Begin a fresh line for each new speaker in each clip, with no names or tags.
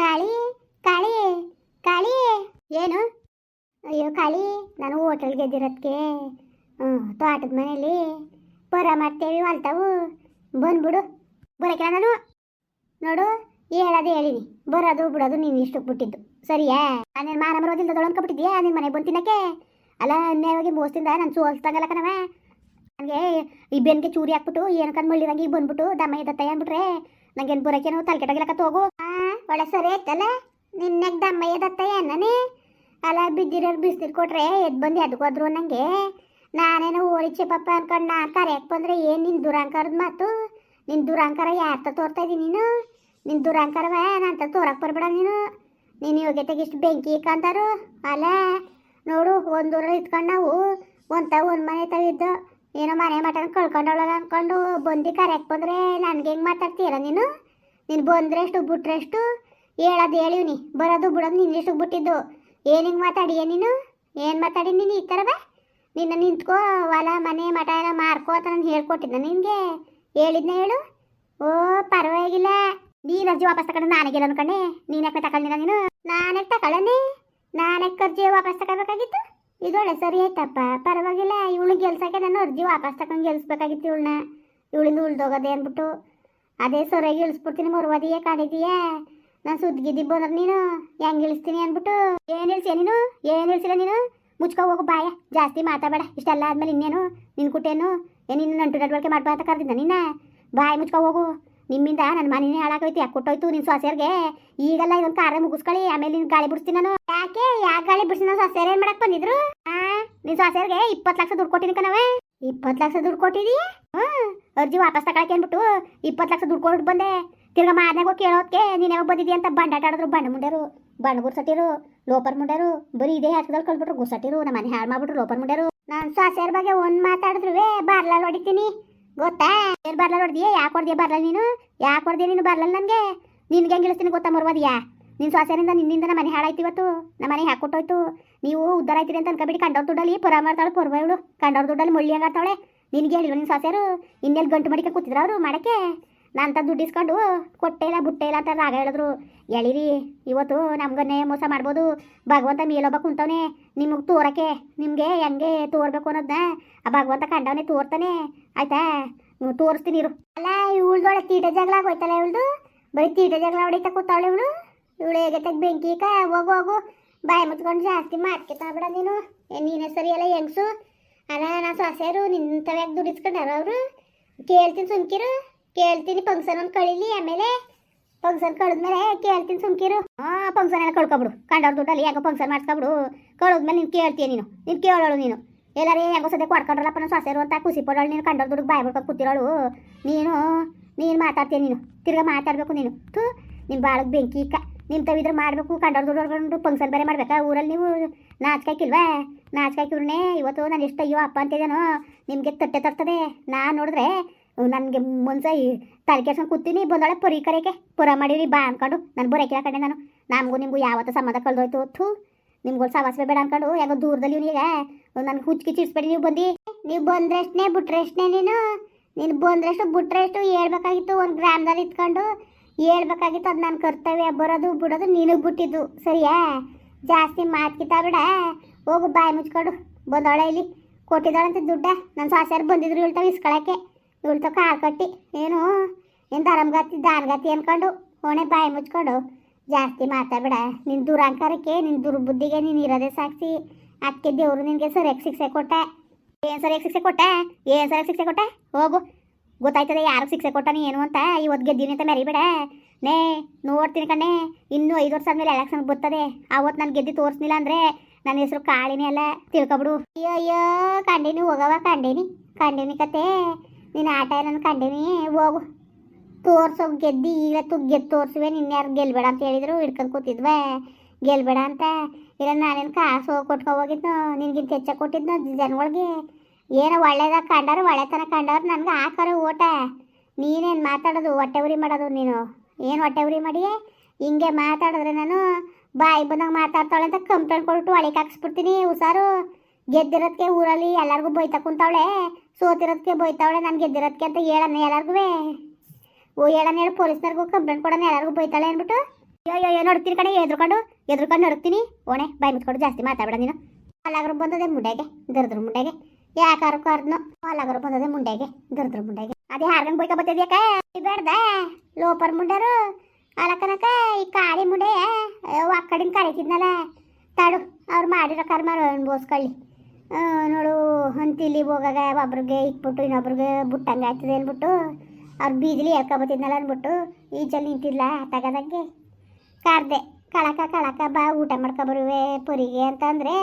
ಕಾಳಿ ಕಾಳಿ ಕಾಳಿ. ಏನು? ಅಯ್ಯೋ, ಕಾಳಿ, ನಾನು ಹೋಟೆಲ್ ಗೆದ್ದಿರೋದಕ್ಕೆ ಹ್ಞೂ, ತೋಟದ ಮನೇಲಿ. ಪರ ಮಾಡ್ತೇವೆ ಅಲ್ತಾವು ಬಂದ್ಬಿಡು. ಬರಕಿಲ್ಲ ನಾನು? ನೋಡು, ಹೇಳೋದು ಹೇಳಿನಿ. ಬರೋದು, ಬಿಡೋದು ನೀನು ಇಷ್ಟಕ್ಕೆ ಬಿಟ್ಟಿದ್ದು. ಸರಿಯಾ? ನಾನು ಮಾನ ಮರೋದಿಂದ ದೊಳಂದ್ಕೊಬಿಟ್ಟಿದ್ಯಾ ನಿನ್ನ ಮನೆಗೆ ಬಂದು ತಿನ್ನಕ್ಕೆ? ಅಲ್ಲ, ಅನ್ಯಾಯವಾಗಿ ಮೋಸದಿಂದ ನಾನು ಸೋಲ್ಸ್ದಂಗಲ್ಲ ಕಣವ. ನನಗೆ ಈ ಬೆನ್ಗೆ ಚೂರಿ ಹಾಕ್ಬಿಟ್ಟು ಏನು ಕಣ್ ಮಳ್ಳಿರಂಗೆ ಬಂದ್ಬಿಟ್ಟು ದಮ್ಮ ಎದತ್ತ ಅಂದ್ಬಿಟ್ರೆ, ನಂಗೇನು ಬರೋಕೇನೋ ತಲೆ ಕೆಟ್ಟಾಗಿಲ್ಲಕ ಹೋಗು ಒಳ್ಳೆ ಸರಿ ನಿನ್ನೆಗ್ದ ನಿನ್ನೆಗ್ ದಮ್ಮ ಎದತ್ತ ಏನನೇ ಅಲ್ಲ ಬಿದ್ದಿರೋರು ಬಿಸಿನೀರು ಕೊಟ್ರೆ ಎದ್ದು ಬಂದು ಎದ್ಕೋದ್ರು ನನಗೆ ನಾನೇನೋ ಓರಿಚೆ ಪಪ್ಪ ಅನ್ಕೊಂಡು ನಾ ಕರೆಯಕ್ಕೆ ಬಂದ್ರೆ ಏನು ನಿನ್ನ ದುರಾಂಕಾರದ ಮಾತು? ನಿನ್ನ ದುರಾಂಕಾರ ಯಾರ್ತ ತೋರ್ತಾ ಇದ್ದೀನಿ ನೀನು? ನಿನ್ನ ದುರಾಂಕಾರವ ನಾನು ತೋರಕ್ಕೆ ಬರಬೇಡ ನೀನು. ನೀನು ಯೋಗ್ಯತೆಗೆ ಇಷ್ಟು ಬೆಂಕಿ ಇಕ್ಕಂತಾರು ಅಲ್ಲ ನೋಡು, ಒಂದೂರಲ್ಲಿ ಇತ್ಕೊಂಡು ನಾವು ಒಂತ ಒಂದು ಮನೆ ತವಿದ್ದು ಏನೋ ಮನೆ ಮಟನ್ ಕಳ್ಕೊಂಡವಳಲ್ಲ ಅಂದ್ಕೊಂಡು ಬಂದು ಕರೆಯಕ್ಕೆ ಬಂದರೆ ನನಗೆ ಹೆಂಗೆ ಮಾತಾಡ್ತೀರ ನೀನು? ನೀನು ಬಂದ್ರೆ ಎಷ್ಟು ಬಿಟ್ರೆ ಎಷ್ಟು ಹೇಳೋದು ಹೇಳಿವ್ನಿ. ಬರೋದು ಬಿಡೋದು ನಿನ್ನ ಎಷ್ಟು ಬಿಟ್ಟಿದ್ದು. ಏನು ಹಿಂಗೆ ನೀನು? ಏನು ಮಾತಾಡಿ ನೀನು ಈ ಥರದ ನಿನ್ನ ನಿಂತ್ಕೋ, ಹೊಲ, ಮನೆ, ಮಠ ಎಲ್ಲ ಮಾರ್ಕೋ ಅಂತ ನಾನು ಹೇಳ್ಕೊಟ್ಟಿದ್ದ. ನಿನಗೆ ಹೇಳಿದ್ನ ಹೇಳು? ಓ, ಪರವಾಗಿಲ್ಲ. ನೀನು ಅರ್ಜಿ ವಾಪಸ್ ತಗೊಂಡು ನಾನೇ ಅನ್ಕೊಂಡೆ ನೀನು ಯಾಕೆ ತಗೊಂಡಿಲ್ಲ ನೀನು? ನಾನೇ ತಗೊಳ್ಳನೆ ನಾನೇ ಅರ್ಜಿ ವಾಪಸ್ ತಗೋಬೇಕಾಗಿತ್ತು ಇದೊಳ್ಳೆ ಸರಿ ಆಯ್ತಪ್ಪ. ಪರವಾಗಿಲ್ಲ. ಇವಳು ಗೆಲ್ಸಕ್ಕೆ ನಾನು ಅರ್ಜಿ ವಾಪಸ್ ತಗೊಂಡು ಗೆಲ್ಸ್ಬೇಕಾಗಿತ್ತು ಇವಳನ್ನ. ಇವಳಿಂದ ಉಳ್ದೋಗೋದೆ ಅಂದ್ಬಿಟ್ಟು. ಅದೇ ಸೊರೆಗೆ ಇಳಿಸ್ಬಿಡ್ತೀನಿ ಮರುವದಿಯೇ ಕಾಡಿದೀಯಾ. ನಾನು ಸುದ್ದಿಗಿದ್ದಿ ಬಂದ್ರೆ ನೀನು, ಹೆಂಗೆ ಇಳಿಸ್ತೀನಿ ಅಂದ್ಬಿಟ್ಟು, ಏನು ಇಳಿಸಿಯ ನೀನು, ಏನು ಇಳಿಸಿಲ್ಲ ನೀನು? ಮುಚ್ಕೊ ಹೋಗು ಬಾಯ, ಜಾಸ್ತಿ ಮಾತಾಡಬೇಡ, ಇಷ್ಟೆಲ್ಲ ಆದ್ಮೇಲೆ ಇನ್ನೇನು ನಿನ್ನ ಕುಟೇನು ನಿನ್ನ ನಂಟು ನಡವಳಿಕೆ ಮಾಡ್ಬಾ ಅಂತ ಕರೆದಿದ್ದ ನಿನ್ನ? ಬಾಯ್, ಮುಚ್ಕೊ ಹೋಗು. ನಿಮ್ಮಿಂದ ನನ್ನ ಮನೇನೆ ಹಾಳಾಗೋಯ್ತು, ಯಾಕೆ ಕೊಟ್ಟೋಯ್ತು ನಿನ್ನ ಸೊಸೆಯರ್ಗೆ ಈಗೆಲ್ಲ ಇದೊಂದು ಕಾರ ಮುಗಿಸ್ಕೊಳ್ಳಿ, ಆಮೇಲೆ ನಿನ್ನ ಗಾಳಿ ಬಿಡಿಸ್ತೀನಿ ನಾನು. ಯಾಕೆ ಯಾಕೆ ಗಾಳಿ ಬಿಡಿಸಿ ನಾನು ಸೊಸೆಯರ್ ಏನು ಮಾಡಕ್ಕೆ ಬಂದಿದ್ರು? ಆ ನಿನ್ನ ಸೊಸೆಯರ್ಗೆ ಇಪ್ಪತ್ತು ಲಕ್ಷ ದುಡ್ಡು ಕೊಟ್ಟಿನಿ ಕಣವೆ ಇಪ್ಪತ್ತು ಲಕ್ಷ ದುಡ್ಡು ಕೊಟ್ಟಿದೀಯ ಹ್ಞೂ ಅರ್ಜಿ ವಾಪಸ್ ತಗೊಳಕ್ಕೆ ಅಂದ್ಬಿಟ್ಟು ಇಪ್ಪತ್ತು ಲಕ್ಷ ದುಡ್ಡು ಕೊಟ್ಟು ಬಂದೆ. ತಿರ್ಗ ಮಾದನಾಗ ಕೇಳೋದಕ್ಕೆ ನೀನು ಯಾವಾಗ ಬಂದಿದ್ದೀಯ ಅಂತ ಬಂಡಾಟ ಆಡಿದ್ರು, ಬಂಡ ಮುಂಡ್ಯಾರು ಬಂಡ ಗುರ್ಸಟ್ಟಿರು ಲೋಪರ್ ಮುಂಡ್ಯಾರು ಬರೀ ಇದೇ ಹಾಸ್ಕದಲ್ಲಿ ಕಳ್ಬಿಟ್ರು ಗುರ್ಸಟ್ಟಿರು ನಮ್ಮ ಮನೆ ಹಾಳು ಮಾಡ್ಬಿಟ್ರು, ಲೋಪರ್ ಮುಂಡ್ಯಾರು ನಾನು ಸೊಸೆಯರ್ ಬಗ್ಗೆ ಒಂದು ಮಾತಾಡಿದ್ರು ಬಾರ್ಲಾಲ್ ಹೊಡಿತೀನಿ. ಗೊತ್ತಾ? ಏನು ಬಾರ್ಲಾಲ್ ಹೊಡೆದಿಯ? ಯಾಕೆ ಹೊಡೆದಿಯ ಬಾರ್ಲಾಲ್ ನೀನು? ಯಾಕೆ ಹೊಡೆದಿಯ ನೀನು ಬಾರ್ಲಾಲ್ ನನಗೆ? ನಿನ್ಗೆ ಹೆಂಗೆ ಇಳಿಸ್ತೀನಿ ಗೊತ್ತಾ ಮರ್ವದಿಯಾ? ನಿನ್ನ ಸೊಸೆಯಿಂದ ನಿನ್ನಿಂದ ನಮ್ಮ ಮನೆ ಹಾಳಾಯ್ತು ಇವತ್ತು. ನಮ್ಮ ಮನೆ ಹಾಕೊಟ್ಟೋಯ್ತು ನೀವು ಉದ್ದಾರ ಆಯ್ತೀರಿ ಅಂತ ಅನ್ಕೊಬಿಡಿ ಕಂಡವ್ರ ದುಡ್ಡಲ್ಲಿ ಪುರ ಮಾಡ್ತಾಳೆ ಪೊರ್ವ ಇವಳು. ಕಂಡವ್ರ ದುಡ್ಡಲ್ಲಿ ಮುಳ್ಳಿ ಹಂಗಾಡ್ತಾಳೆ ನಿನಗೆ ಹೇಳಿ ನಿನ್ನ ಸೊಸೆಯರು ಇನ್ನೆಲ್ಲಿ ಗಂಟು ಮಡಿಕೆ ಕೂತಿದ್ರು ಅವರು ಮಾಡಕ್ಕೆ? ನಾನು ಅಂತ ದುಡ್ಡು ಇಸ್ಕೊಂಡು ಕೊಟ್ಟೆ ಇಲ್ಲ, ಬುಟ್ಟೆ ಇಲ್ಲ ಅಂತ ರಾಗ ಹೇಳಿದ್ರು. ಎಳಿರಿ, ಇವತ್ತು ನಮ್ಗನ್ನೇ ಮೋಸ ಮಾಡ್ಬೋದು. ಭಗವಂತ ಮೇಲೊಬ್ಬ ಕುಂತವನೆ. ನಿಮಗೆ ತೋರಕ್ಕೆ, ನಿಮಗೆ ಹೆಂಗೆ ತೋರ್ಬೇಕು ಅನ್ನೋದನ್ನ ಆ ಭಗವಂತ ಕಂಡವನೇ ತೋರ್ತಾನೆ. ಆಯ್ತಾ? ತೋರಿಸ್ತೀನಿ ಇರು. ಅಲ್ಲ, ಇವಳ್ದೊಳಗೆ ತೀಟ ಜಗಳ ಹೋಯ್ತಲ್ಲ ಇವಳ್ದು? ಬರೀ ತೀಟ ಜಗಳ ಹೊಡಿತಾ ಕೂತಾವಳೆ ಇವಳು? ಇವಳು ಹೇಗೆ ಬೆಂಕಿ ಕ, ಹೋಗು ಹೋಗು. ಬಾಯಿ ಮುಚ್ಕೊಂಡು ಜಾಸ್ತಿ ಮಾತ್ಕೆತಾಬಿಡ ನೀನು. ನೀನೇ ಸರಿ ಅಲ್ಲ ಹೆಂಗ್ಸು? ಅಲ್ಲ, ನಾ ಸೊಸೆಯರು ನಿಂತವ್ಯಾಗ ದುಡಿಸ್ಕೊಂಡಾರ ಅವರು? ಕೇಳ್ತೀನಿ ಸುಮ್ಕಿರು. ಕೇಳ್ತೀನಿ ಫಂಕ್ಷನ್ ಒಂದು ಕಳೀಲಿ ಆಮೇಲೆ. ಫಂಕ್ಷನ್ ಕಳೆದ್ಮೇಲೆ ಕೇಳ್ತೀನಿ ಸುಮ್ಕಿರು. ಹಾಂ ಫಂಕ್ಷನ್ ಎಲ್ಲ ಕಳ್ಕೊಬಿಡು. ಕಂಡವ್ರ ದುಡ್ಡಲ್ಲಿ ಯಾಕೋ ಫಂಕ್ಷನ್ ಮಾಡಿಸ್ಕೊಬಿಡು. ಕಳೆದ್ಮೇಲೆ ನೀನು ಕೇಳ್ತೀಯ ನೀನು. ನೀನು ಕೇಳೋಳು ನೀನು. ಎಲ್ಲರೂ ಹೆಂಗೋ ಸದ್ಯ ಕೊಡ್ಕೊಂಡ್ರಲ್ಲಪ್ಪ ನಾನು ಸೊಸೆರು ಅಂತ ಖುಷಿ ಪಡೋಳು ನೀನು. ಕಂಡವ್ರ ದುಡ್ಡು ಬಾಯ್ ಬಿಡ್ಕೊಂಡು ಕೂತಿರೋಳು. ನೀನು ನೀನು ಮಾತಾಡ್ತೀಯ ನೀನು. ತಿರ್ಗಾ ಮಾತಾಡಬೇಕು ನೀನು. ತು ನಿಮ್ಮ ಬಾಳಕ್ಕೆ ಬೆಂಕಿ ಇಕ್ಕ ನಿಮ್ಮ ತವಿದ್ರೆ ಮಾಡಬೇಕು, ಕಂಡವ್ರ ದುಡ್ಡು ಹೊಡ್ಕೊಂಡು ಫಂಕ್ಷನ್ ಬೇರೆ ಮಾಡ್ಬೇಕಾ? ಊರಲ್ಲಿ ನೀವು ನಾಚ್ಕಾಕಿಲ್ವಾ ನಾಚ್ಕಾಕಿವ್ರನ್ನೇ ಇವತ್ತು ನಾನು ಎಷ್ಟು ಅಯ್ಯೋ ಅಪ್ಪ ಅಂತಿದ್ದೇನೋ ನಿಮಗೆ ತಟ್ಟೆ ತರ್ತದೆ. ನಾನು ನೋಡಿದ್ರೆ, ನನಗೆ ಮುಂಚೆ ತಲೆ ಕೆಡ್ಸ್ಕೊಂಡು ಕೂತೀನಿ, ಬಂದೊಳೆ ಪುರಿ ಕರೆಯಕ್ಕೆ ಪುರ ಮಾಡಿರಿ, ಬಾ ಅಂದ್ಕೊಂಡು ನಾನು ಬರೋಕಿಲ್ಲ ಕಡೆ ನಾನು. ನಮಗೂ ನಿಮಗೂ ಯಾವತ್ತೂ ಸಂಬಂಧ ಕಳ್ದೋಯ್ತು. ಥೂ ನಿಮ್ಗಳು ಸವಾಸ ಬೇಡ ಅಂದ್ಕೊಂಡು ಯಾಕೋ ದೂರದಲ್ಲಿ ಈಗ. ನನಗೆ ಹುಚ್ಚಿಗೆ ಚಿಡ್ಸ್ಬೇಡಿ ನೀವು ಬಂದು. ನೀವು ಬಂದ್ರಷ್ಟೇ ಬಿಟ್ರೆಷ್ಟೇ ನೀನು? ನೀನು ಬಂದ್ರಷ್ಟು ಬಿಟ್ರೆಷ್ಟು ಹೇಳ್ಬೇಕಾಗಿತ್ತು, ಒಂದು ಗ್ರಾಮದಲ್ಲಿ ಇತ್ಕೊಂಡು. ಹೇಳ್ಬೇಕಾಗಿತ್ತು ಅದು ನನ್ನ ಕರ್ತವ್ಯ, ಬರೋದು ಬಿಡೋದು ನಿನಗೆ ಬಿಟ್ಟಿದ್ದು, ಸರಿಯಾ? ಜಾಸ್ತಿ ಮಾತ್ಕಿತ ಬಿಡ. ಹೋಗು, ಬಾಯಿ ಮುಚ್ಕೊಡು ಬಂದೋಳೆ ಇಲ್ಲಿ. ಕೊಟ್ಟಿದ್ದಾಳಂತ ದುಡ್ಡ. ನನ್ನ ಸಾಸ್ಯಾರು ಬಂದಿದ್ರು ಇಳ್ತಾವ ಇಸ್ಕೊಳಕ್ಕೆ. ಇಳ್ತ ಕಾಲು ಕಟ್ಟಿ. ಏನು? ಏನು ಧರ್ಮಗತಿ ದಾನಗತಿ ಅನ್ಕೊಂಡು ಹೋಣೆ ಬಾಯಿ ಮುಚ್ಕೊಂಡು ಜಾಸ್ತಿ ಮಾತಾಡ್ಬೇಡ ನಿನ್ನ ದುರಂಕಾರಕ್ಕೆ ನಿನ್ನ ದುರ್ಬುದ್ಧಿಗೆ ನೀನು ಇರೋದೇ ಸಾಕ್ಷಿ. ಅದಕ್ಕೆ ದೇವರು ನಿನಗೆ ಸರಿಯಾಗಿ ಶಿಕ್ಷೆ ಕೊಟ್ಟೆ. ಏನು ಸರಿಯಾಗಿ ಶಿಕ್ಷೆ ಕೊಟ್ಟೆ? ಏನು ಸರಿಯಾಗಿ ಶಿಕ್ಷೆ ಕೊಟ್ಟೆ? ಹೋಗು. ಗೊತ್ತಾಯ್ತದೆ ಯಾರು ಶಿಕ್ಷೆ ಕೊಟ್ಟಾನೆ ಏನು ಅಂತ, ಇವತ್ತು ಗೆದ್ದೀನಿ ಅಂತ ಮರಿಬೇಡ ನೇ, ನೋಡ್ತೀನಿ ಕಣ್ಣೆ, ಇನ್ನೂ ಐದು ವರ್ಷ ಆದ್ಮೇಲೆ ಎಲೆಕ್ಷನ್ ಬರ್ತದೆ. ಆವತ್ತು ನಾನು ಗೆದ್ದು ತೋರಿಸ್ಲಿಲ್ಲ ಅಂದರೆ ನನ್ನ ಹೆಸರು ಕಾಳಿನಿ ಅಲ್ಲ. ತಿಳ್ಕೊಬಿಡು. ಅಯ್ಯೋ ಅಯ್ಯೋ ಕಂಡೀನಿ ಹೋಗವ ಕಂಡೀನಿ ಕಂಡೀನಿ ಕತೆ. ನೀನು ಆಟ ನನ್ನ ಕಂಡೀನಿ, ಹೋಗು. ತೋರ್ಸೋ ಗೆದ್ದಿ ಈಗ ತು ಗೆದ್ದು ತೋರಿಸುವೆ, ನಿನ್ನ ಯಾರು ಗೆಲ್ಬೇಡ ಅಂತ ಹೇಳಿದ್ರು, ಹಿಡ್ಕೊಂಡು ಕೂತಿದ್ವೆ. ಗೆಲ್ಬೇಡ ಅಂತ. ಇಲ್ಲ, ನಾನೇನು ಕಾಸು ಕೊಟ್ಕೊ ಹೋಗಿದ್ನು, ನಿನ್ಗಿಂತ ಹೆಚ್ಚಾಗಿ ಕೊಟ್ಟಿದ್ನು, ಜನಗಳಿಗೆ. ಏನೋ ಒಳ್ಳೇದಾಗ ಕಂಡವ್ರು ಒಳ್ಳೆತನ ಕಂಡವ್ರು ನನಗೆ ಹಾಕೋರು ಓಟ ನೀನೇನು ಮಾತಾಡೋದು ಹೊಟ್ಟೆ ಉರಿ ಮಾಡೋದು ನೀನು. ಏನು ಹೊಟ್ಟೆ ಉರಿ ಮಾಡಿ ಹಿಂಗೆ ಮಾತಾಡಿದ್ರೆ ನಾನು ಬಾಯಿ ಬಂದಾಗ ಮಾತಾಡ್ತಾಳೆ ಅಂತ ಕಂಪ್ಲೇಂಟ್ ಕೊಟ್ಟು ಒಳಗೆ ಹಾಕ್ಸ್ಬಿಡ್ತೀನಿ ಹುಷಾರು. ಗೆದ್ದಿರೋದಕ್ಕೆ ಊರಲ್ಲಿ ಎಲ್ಲರಿಗೂ ಬೈತಾ ಕುಂತಾವಳೆ ಸೋತಿರೋದಕ್ಕೆ ಬೈತಾವಳೆ ನಾನು ಗೆದ್ದಿರೋದಕ್ಕೆ ಅಂತ ಹೇಳೋಣ ಎಲ್ಲರಿಗೂ ಓ, ಹೇಳೋಣ ಹೇಳಿ, ಪೊಲೀಸ್ನವ್ರಿಗೂ ಕಂಪ್ಲೇಂಟ್ ಕೊಡೋಣ ಎಲ್ಲರಿಗೂ ಬೈತಾಳೆ ಅಂದ್ಬಿಟ್ಟು. ಅಯ್ಯೋ ಅಯ್ಯೋ ನೋಡ್ತೀನಿ ಕಡೆ ಎದ್ರುಕೊಂಡು ಎದ್ರುಕೊಂಡು ನಡುತ್ತೀನಿ ಓಣೆ, ಬಾಯಿ ಮುಚ್ಕೊಂಡು ಜಾಸ್ತಿ ಮಾತಾಡ್ಬೇಡ ನೀನು. ಅಲ್ಲಾಗ್ರು ಬಂದದೆ ಮುಂಡೆಗೆ, ದರ್ದ್ರ ಮುಂಡೆಗೆ. ಯಾಕಾರ ಕರ್ನು ಹಾಲಾಗರು ಬಂದದೆ ಮುಂಡೆಗೆ ದರ್ದ್ರ ಮುಂಡೆಗೆ. ಅದೇ ಹಾರ್ಗಂಗ್ ಬೈಕ ಬತ್ತದ್ಯಾಕ ಬೇಡ್ದ? ಲೋಪರ್ ಮುಂಡರು? ಅಲಕನಕ? ಈ ಕಾಳಿ ಮುಂಡೆ ಅಕ್ಕಡಿನ ಕರೀತಿದ್ನಲ್ಲ? ತಾಡು ಅವ್ರು ಮಾಡಿರೋ ಕರ್ಮ ಅನ್ಬೋಸ್ಕೊಳ್ಳಿ ಆ, ನೋಡು ಹಂತಿಲಿ ಹೋಗಾಗ ಒಬ್ರಿಗೆ ಇಕ್ಬಿಟ್ಟು ಇನ್ನೊಬ್ರಿಗೆ ಬುಟ್ಟಂಗೆ ಆಯ್ತದೆ ಅಂದ್ಬಿಟ್ಟು ಅವ್ರು ಬೀದಿಲಿ ಹೇಳ್ಕೊಬತ್ತಿದ್ನಲ್ಲ ಅಂದ್ಬಿಟ್ಟು ಈಜಲ್ಲಿ ನಿಂತಿಲ್ಲ ತಗದಂಗೆ? ಕಾರ್ದೆ ಕಳಕ ಕಳಕ ಬಾ ಊಟ ಮಾಡ್ಕೊಬರುವೆ ಪೊರಿಗೆ ಅಂತಂದ್ರೆ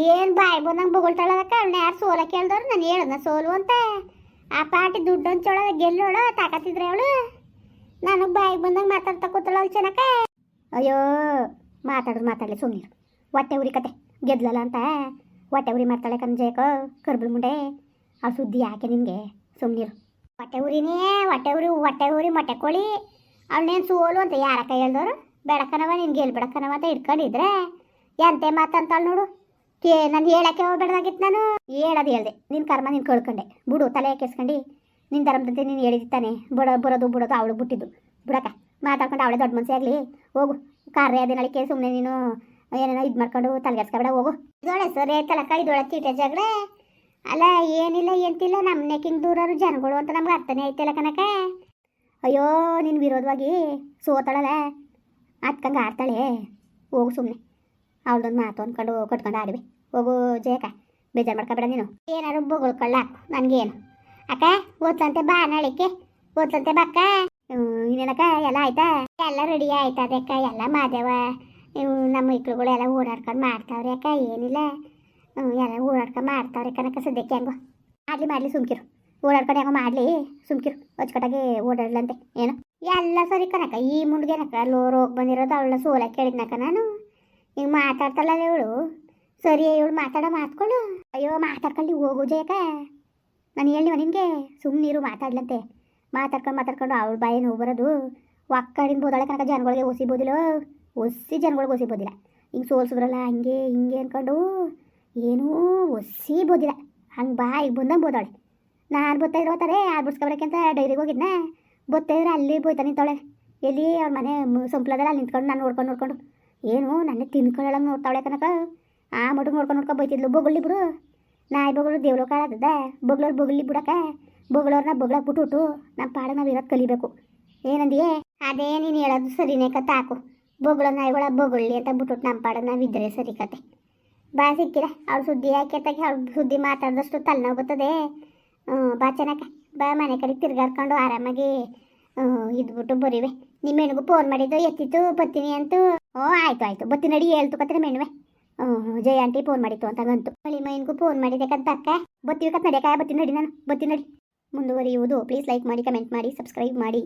ಏನು ಬಾಯ್ ಬಂದಂಗೆ ಬೊಗಳ್ತಾಳದಕ್ಕ ಅವ್ನ ಯಾರು ಸೋಲ ಕೇಳ್ದವ್ರು? ನಾನು ಹೇಳದ್ನ ಸೋಲು ಅಂತ. ಆ ಪಾಟಿ ದುಡ್ಡು ಹಂಚೋಳ ಗೆಲ್ಲೋಳ, ತಾಕತ್ತಿದ್ರೆ ಅವಳು. ನನಗೆ ಬಾಯ್ ಬಂದಂಗೆ ಮಾತಾಡ್ತಾ ಕೂತಳ ಚೆನ್ನಕ ಅಯ್ಯೋ, ಮಾತಾಡೋದು ಮಾತಾಡಲಿ ಸುಮ್ಮನೆ ಹೊಟ್ಟೆ ಉರಿ ಕತೆ, ಗೆದ್ಲಲ್ಲ ಅಂತ. ಹೊಟ್ಟೆ ಉರಿ ಮಾಡ್ತಾಳೆ ಕಂಜಯಕ ಕರ್ಬಲ್ ಮುಂಡೆ. ಆ ಸುದ್ದಿ ಯಾಕೆ ನಿನಗೆ? ಸುಮ್ಮನಿರು ಹೊಟ್ಟೆ ಉರಿನೇ, ಹೊಟ್ಟೆ ಉರಿ ಹೊಟ್ಟೆ ಉರಿ ಮೊಟ್ಟೆ ಕೋಳಿ. ಅವಳನ್ನೇನು ಸೋಲು ಅಂತ ಯಾರ ಕೈ ಹೇಳ್ದವ್ರು ಬೆಳಕನವ ನಿನ್ಗೆ ಗೆಲ್ ಬೆಳಕನವ ಅಂತ ಇಟ್ಕೊಂಡಿದ್ರೆ ಎಂತೆ ಮಾತಂತಾಳು ನೋಡು. ಕೇ ನಾನು ಹೇಳಕ್ಕೆ ಹೋಗ್ಬೇಡ್ದಾಗಿತ್ತು ನಾನು. ಹೇಳೋದು ಹೇಳ್ದೆ. ನಿನ್ನ ಕರ್ಮ ನೀನು ಕಳ್ಕೊಂಡೆ. ಬಿಡು ತಲೆ ಕೆಸ್ಕೊಂಡು ನಿನ್ನ ಧರ್ಮದಂತೆ ನೀನು ಹೇಳಿದ್ದಾನೆ ಬುಡ ಬರೋದು ಬಿಡೋದು ಅವಳು ಬಿಟ್ಟಿದ್ದು. ಬಿಡಕ್ಕ ಮಾತಾಡ್ಕೊಂಡು ಅವಳೇ ದೊಡ್ಡ ಮನಸ್ಸೇ ಆಗಲಿ. ಹೋಗು. ಕಾರ್ಯ ಅದೇನಳಿಕೆ ಸುಮ್ಮನೆ ನೀನು ಏನೇನೋ ಇದು ಮಾಡ್ಕೊಂಡು ತಲೆಗೆಡ್ಸ್ಕೊಬೇಡ ಹೋಗು. ಇದೊಳೆ ಸರಿ ತಲಕ ಇದೊಳೆ ಚೀಟೆ ಜಗಳ? ಅಲ್ಲ ಏನಿಲ್ಲ ಎಂತಿಲ್ಲ ನಮ್ಮನೆಕಿಂಗ್ ದೂರರು ಜನಗಳು ಅಂತ ನಮ್ಗೆ ಅರ್ಥನೇ ಐತಿಲ್ಲ ಕನಕ ಅಯ್ಯೋ ನಿನ್ನ ವಿರೋಧವಾಗಿ ಸೋತಾಳಲ್ಲ? ಅತ್ಕಂಗೆ ಆಡ್ತಾಳೆ. ಹೋಗು ಸುಮ್ಮನೆ ಅವಳದೊಂದು ಮಾತು ಅಂದ್ಕೊಂಡು ಕಟ್ಕೊಂಡು ಆಡಿವೆ ಹೋಗು ಜಯಕ ಬೇಜಾರು ಮಾಡ್ಕೊಬೇಡ ನೀನು. ಏನಾರು ಬೊಗಳ್ಕೊಳ್ಳ ನನಗೇನು. ಅಕ್ಕ ಓದ್ಸಂತೆ ಬಾ ನಾಳಿಕೆ ಓದ್ಲಂತೆ ಅಕ್ಕ. ಇನ್ನೇನಕ್ಕ, ಎಲ್ಲ ಆಯ್ತಾ? ಎಲ್ಲ ರೆಡಿ ಆಯ್ತಾ ಅದಕ್ಕ ಎಲ್ಲ ಮಾದೇವ ನಮ್ಮ ಮಕ್ಳುಗಳು ಎಲ್ಲ ಓಡಾಡ್ಕೊಂಡು ಮಾಡ್ತಾವ್ರಿ ಅಕ್ಕ, ಏನಿಲ್ಲ. ಹ್ಞೂ ಎಲ್ಲ ಓಡಾಡ್ಕೊಂಡು ಮಾಡ್ತಾವ್ರಿ ಕನಕ ಸದ್ಯಕ್ಕೆ ಹೆಂಗೋ. ಮಾಡಲಿ ಮಾಡಲಿ, ಸುಮ್ಕಿರು. ಓಡಾಡ್ಕೊಂಡು ಹೆಂಗೋ ಮಾಡಲಿ, ಸುಮ್ಕಿರು. ಅಚ್ಚುಕಟ್ಟಾಗಿ ಓಡಾಡ್ಲಂತೆ. ಏನು? ಎಲ್ಲ ಸರಿ ಕನಕ ಈ ಮುಂಡ್ಗೆನಕ ಲೋರ್ ಹೋಗಿ ಬಂದಿರೋದು, ಅವಳ ಸೋಲ ಕೇಳಿದ್ನಕ ನಾನು. ಈಗ ಮಾತಾಡ್ತಲ್ಲ ಇವಳು? ಸರಿ ಇವಳು ಮಾತಾಡೋ ಮಾತ್ಕೊಳ್ಳು ಅಯ್ಯೋ, ಮಾತಾಡ್ಕೊಂಡು ಹೋಗು ಜಯಕ. ನಾನು ಹೇಳಿವ ನಿನಗೆ. ಸುಮ್ಮನಿರು ಮಾತಾಡ್ಲಂತೆ. ಮಾತಾಡ್ಕೊಂಡು ಮಾತಾಡ್ಕೊಂಡು ಅವ್ಳು ಬಾಯಿ ನೋವು ಬರೋದು. ಒಕ್ಕಡಿನ ಬೋದಾಳೆ ಕನಕ ಜನಗಳಿಗೆ ಒಸಿಬೋದಿಲ್ಲ. ಒಸಿ ಜನಗಳಿಗೆ ಒಸಿಬೋದಿಲ್ಲ. ಹಿಂಗೆ ಸೋಲ್ಸಿದ್ರಲ್ಲ, ಹಂಗೆ ಹಿಂಗೆ ಅಂದ್ಕೊಂಡು ಏನೂ ಒಸಿ ಬೋದಿಲ್ಲ ಹಂಗೆ ಬಾಯಿಗೆ ಬಂದಂಗೆ ಬೋದಾಳೆ. ನಾನು ಬತ್ತಾಯಿದ್ರೆ ಹೋಗ್ತಾರೆ ಯಾರು ಬಿಡ್ಸ್ಕೊಬರಕ್ಕೆ ಡೈರಿಗೆ ಹೋಗಿದ್ನ. ಬತ್ತಾಯಿದ್ರೆ ಅಲ್ಲಿ ಬೋಯ್ತಾ ತೊಳೆ ಎಲ್ಲಿ ಅವ್ರ ಮನೆ ಸಂಪ್ಲದಲ್ಲ ಅಲ್ಲಿ ನಿಂತ್ಕೊಂಡು ನಾನು ನೋಡ್ಕೊಂಡು ನೋಡ್ಕೊಂಡು. ಏನು ನನ್ನ ತಿನ್ಕೊಳ್ಳಂಗೆ ನೋಡ್ತಾವಳೆ ಕನಕ ಆ ಮಡುಗೆ ನೋಡ್ಕೊಂಡು ನೋಡ್ಕೊ ಬೈತಿದ್ಲು ಬೊಗಳಿ ಬಿಡು. ನಾಯಿ ಬೊಗಳು ದೇವ್ಲೋ ಕಾಳದ ಬೊಗಳೋರು ಬೊಗಳಿ ಬಿಡಕ. ಬೊಗಳವ್ರನ್ನ ಬೊಗಳಕ್ಕೆ ಬಿಟ್ಬಿಟ್ಟು ನಮ್ಮ ಪಾಡ ನಾವು ಇರೋದು ಕಲಿಬೇಕು. ಏನಂದಿಯೇ ಅದೇ ನೀನು ಹೇಳೋದು ಸರಿನೇ ಕತೆ ಹಾಕು. ಬೊಗಳ ನಾಯಿಗಳ ಬೊಗಳ್ಳಿ ಅಂತ ಬಿಟ್ಬಿಟ್ಟು ನಮ್ಮ ಪಾಡ ನಾವು ಇದ್ರೆ ಸರಿ ಕತೆ ಬಾ ಸಿಕ್ಕಿರ. ಅವ್ಳು ಸುದ್ದಿ ಹಾಕಿ ತಗೆ ಅವ್ಳು ಸುದ್ದಿ ಮಾತಾಡಿದಷ್ಟು ತಲೆನೋವು ಬರ್ತದೆ. ಬಾ ಚೆನ್ನಕ ಬಾ ಮನೆ ಕಡೆ ತಿರ್ಗಾಡ್ಕೊಂಡು ಆರಾಮಾಗಿ. ಇದ್ಬಿಟ್ಟು ಬರೀವೆ. ನಿಮ್ಮ ಹೆಣ್ಗೂ ಫೋನ್ ಮಾಡಿದ್ದು, ಎತ್ತಿತ್ತು ಬತ್ತೀನಿ ಅಂತೂ. ಓ, ಆಯ್ತು ಆಯ್ತು. ಬತ್ತೀನಿ ನಡಿ, ಹೇಳ್ತು ಕತ್ರೆ ಮೆಣ್ವೆ. ಹ್ಞೂ ಜಯ ಆಂಟಿ ಫೋನ್ ಮಾಡಿತ್ತು ಅಂತ ಗಂತು. ಮಳಿ ಮೈನ್ಗೂ ಫೋನ್ ಮಾಡಿದೆ ಕತ್ತ ಅಕ್ಕ. ಬತ್ತೀವಿ ಕತ್ ನಡೆಯಕ ಬತ್ತೀನಿ ನಡಿ ನಾನು. ಬತ್ತೀನಿ ನಡಿ. ಮುಂದುವರಿಯುವುದು. ಪ್ಲೀಸ್ ಲೈಕ್ ಮಾಡಿ ಕಮೆಂಟ್ ಮಾಡಿ ಸಬ್ಸ್ಕ್ರೈಬ್ ಮಾಡಿ.